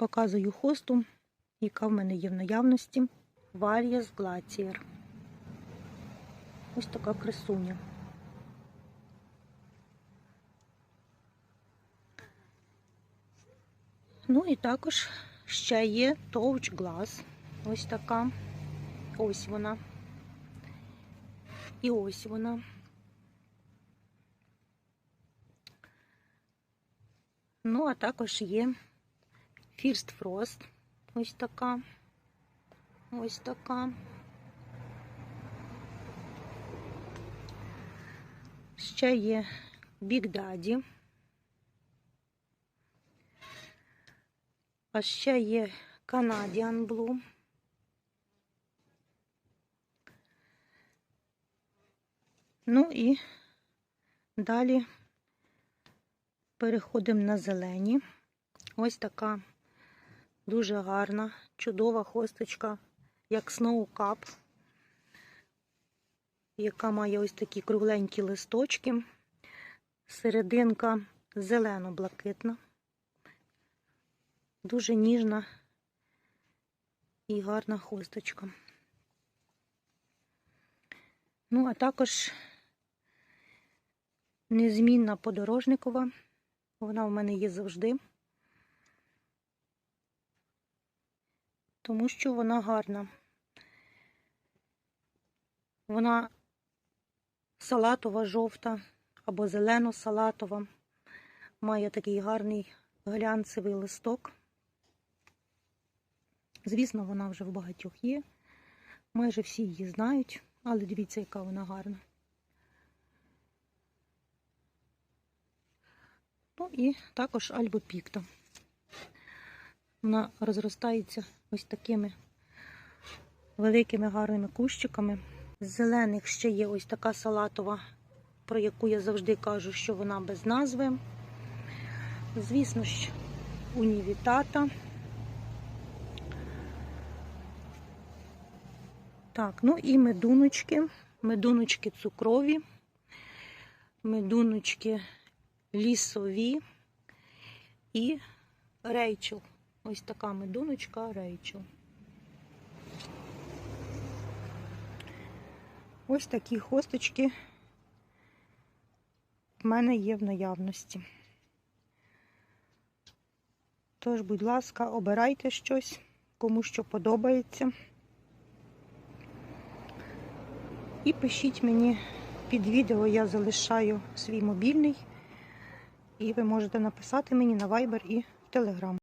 Показую хосту, яка в мене є в наявності. Варіас Glacier. Ось така красуня. Ну і також ще є Touch Glass. Ось така. Ось вона. І ось вона. Ну, а також є First Frost. Ось така. Ось така. Ще є Big Daddy. А ще є Canadian Blue. Ну і далі переходимо на зелені. Ось така дуже гарна, чудова хосточка, як Cup, яка має ось такі кругленькі листочки. Серединка зелено-блакитна, дуже ніжна і гарна хосточка. Ну, а також незмінна подорожникова. Вона в мене є завжди, тому що вона гарна. Вона салатова, жовта або зелено-салатова. Має такий гарний глянцевий листок. Звісно, вона вже в багатьох є. Майже всі її знають, але дивіться, яка вона гарна. Ну і також альбопікта. Вона розростається ось такими великими гарними кущиками. З зелених ще є ось така салатова, про яку я завжди кажу, що вона без назви. Звісно ж, унівітата. Так, ну і медуночки. Медуночки цукрові, медуночки лісові і рейчел. Ось така медуночка рейчел. Ось такі хосточки в мене є в наявності. Тож, будь ласка, обирайте щось, кому що подобається. І пишіть мені під відео, я залишаю свій мобільний. І ви можете написати мені на Viber і в Telegram.